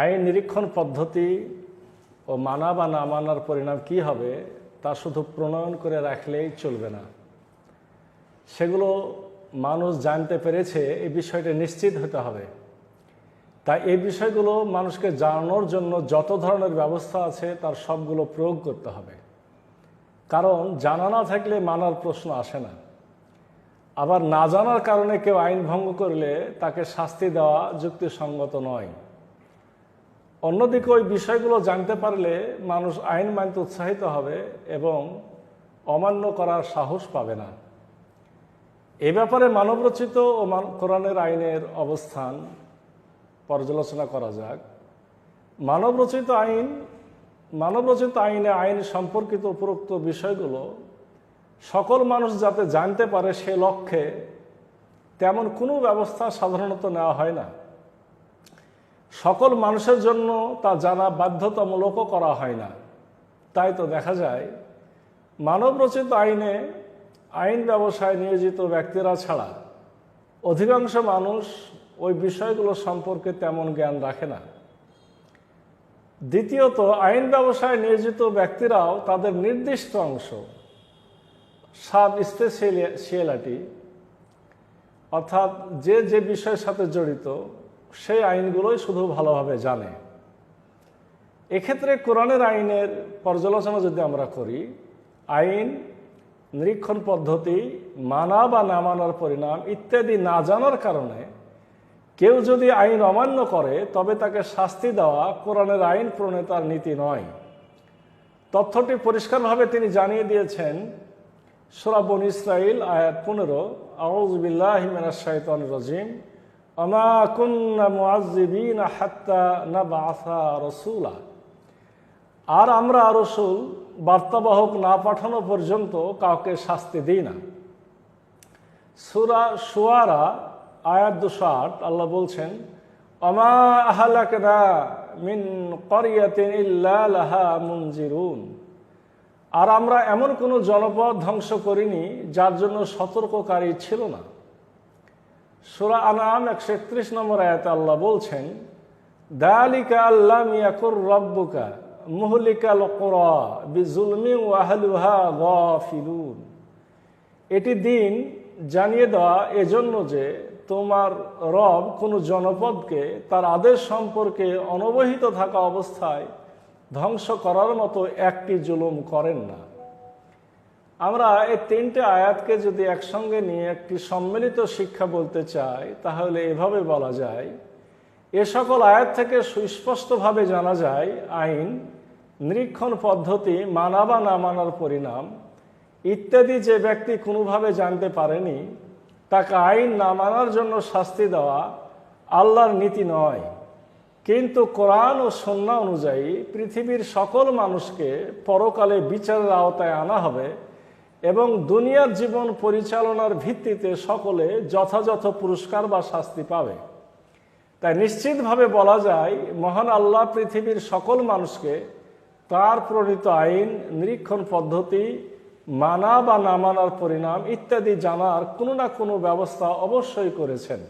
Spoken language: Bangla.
আইন নিরীক্ষণ পদ্ধতি ও মানা বা না মানার পরিণাম কি হবে, তা শুধু প্রণয়ন করে রাখলেই চলবে না। সেগুলো মানুষ জানতে পেরেছে এই বিষয়টা নিশ্চিত হতে হবে। তাই এই বিষয়গুলো মানুষকে জানানোর জন্য যত ধরনের ব্যবস্থা আছে, তার সবগুলো প্রয়োগ করতে হবে। কারণ জানা না থাকলে মানার প্রশ্ন আসে না। আবার না জানার কারণে কেউ আইন ভঙ্গ করলে তাকে শাস্তি দেওয়া যুক্তিসঙ্গত নয়। অন্যদিকে ওই বিষয়গুলো জানতে পারলে মানুষ আইন মানতে উৎসাহিত হবে এবং অমান্য করার সাহস পাবে না। এ ব্যাপারে মানবরচিত ও কোরআনের আইনের অবস্থান পর্যালোচনা করা যাক। মানবরচিত আইন মানবরচিত আইনে আইন সম্পর্কিত উপরোক্ত বিষয়গুলো সকল মানুষ যাতে জানতে পারে সে লক্ষ্যে তেমন কোনো ব্যবস্থা সাধারণত নেওয়া হয় না। সকল মানুষের জন্য তা জানা বাধ্যতামূলকও করা হয় না। তাই তো দেখা যায়, মানবরচিত আইনে আইন ব্যবসায় নিয়োজিত ব্যক্তিরা ছাড়া অধিকাংশ মানুষ ওই বিষয়গুলো সম্পর্কে তেমন জ্ঞান রাখে না। দ্বিতীয়ত, আইন ব্যবসায় নিয়োজিত ব্যক্তিরাও তাদের নির্দিষ্ট অংশ সাব স্পেশিয়ালিটি অর্থাৎ যে যে বিষয়ের সাথে জড়িত সেই আইনগুলোই শুধু ভালোভাবে জানে। এক্ষেত্রে কোরআনের আইনের পর্যালোচনা যদি আমরা করি, আইন, নিরীক্ষণ পদ্ধতি, মানা বা না মানার পরিণাম ইত্যাদি না জানার কারণে কেউ যদি আইন অমান্য করে, তবে তাকে শাস্তি দেওয়া কোরআনের আইন প্রণেতার নীতি নয়। তথ্যটি পরিষ্কারভাবে তিনি জানিয়ে দিয়েছেন। সুরাবন ইসরাইল আয়াত পনেরো। আউজবিল্লাহ শাইতান রাজিম। নাবআসা রাসূলা। আর আমরা রসুল বার্তাবাহক না পাঠানো পর্যন্ত কাউকে শাস্তি দিই না। সুরা সুয়ারা আয়াত দুশো আট, আল্লাহ বলছেন অমা মিন আর আমরা এমন কোনো জনপদ ধ্বংস করিনি যার জন্য সতর্ককারী ছিল না। সুরা আনাম একশো একত্রিশ নম্বর আয়াতে আল্লাহ বলছেন, দালিকা আল্লাহ মিয়াকুর রব্বুকা মুহলিকাল বিজুলমি ওয়াহলুহা গফিলুন। এটি দিন জানিয়ে দেওয়া এজন্য যে তোমার রব কোনো জনপদকে তার আদেশ সম্পর্কে অনবহিত থাকা অবস্থায় ধ্বংস করার মতো একটি জুলুম করেন না। আমরা এই তিনটে আয়াতকে যদি একসঙ্গে নিয়ে একটি সম্মিলিত শিক্ষা বলতে চাই, তাহলে এভাবে বলা যায়, এ সকল আয়াত থেকে সুস্পষ্টভাবে জানা যায় আইন, নিরীক্ষণ পদ্ধতি, মানা বা না মানার পরিণাম ইত্যাদি যে ব্যক্তি কোনোভাবে জানতে পারেনি, তাকে আইন না মানার জন্য শাস্তি দেওয়া আল্লাহর নীতি নয়। কিন্তু কোরআন ও সন্না অনুযায়ী পৃথিবীর সকল মানুষকে পরকালে বিচারের আওতায় আনা হবে। এবং দুনিয়ার জীবন পরিচালনার ভিত্তিতে সকলে যথাযথ পুরস্কার বা শাস্তি পাবে। তাই নিশ্চিতভাবে বলা যায়, মহান আল্লাহ পৃথিবীর সকল মানুষকে তার প্রণীত আইন, নিরীক্ষণ পদ্ধতি, মানা বা না মানার পরিণাম ইত্যাদি জানার কোনো না কোনো ব্যবস্থা অবশ্যই করেছেন।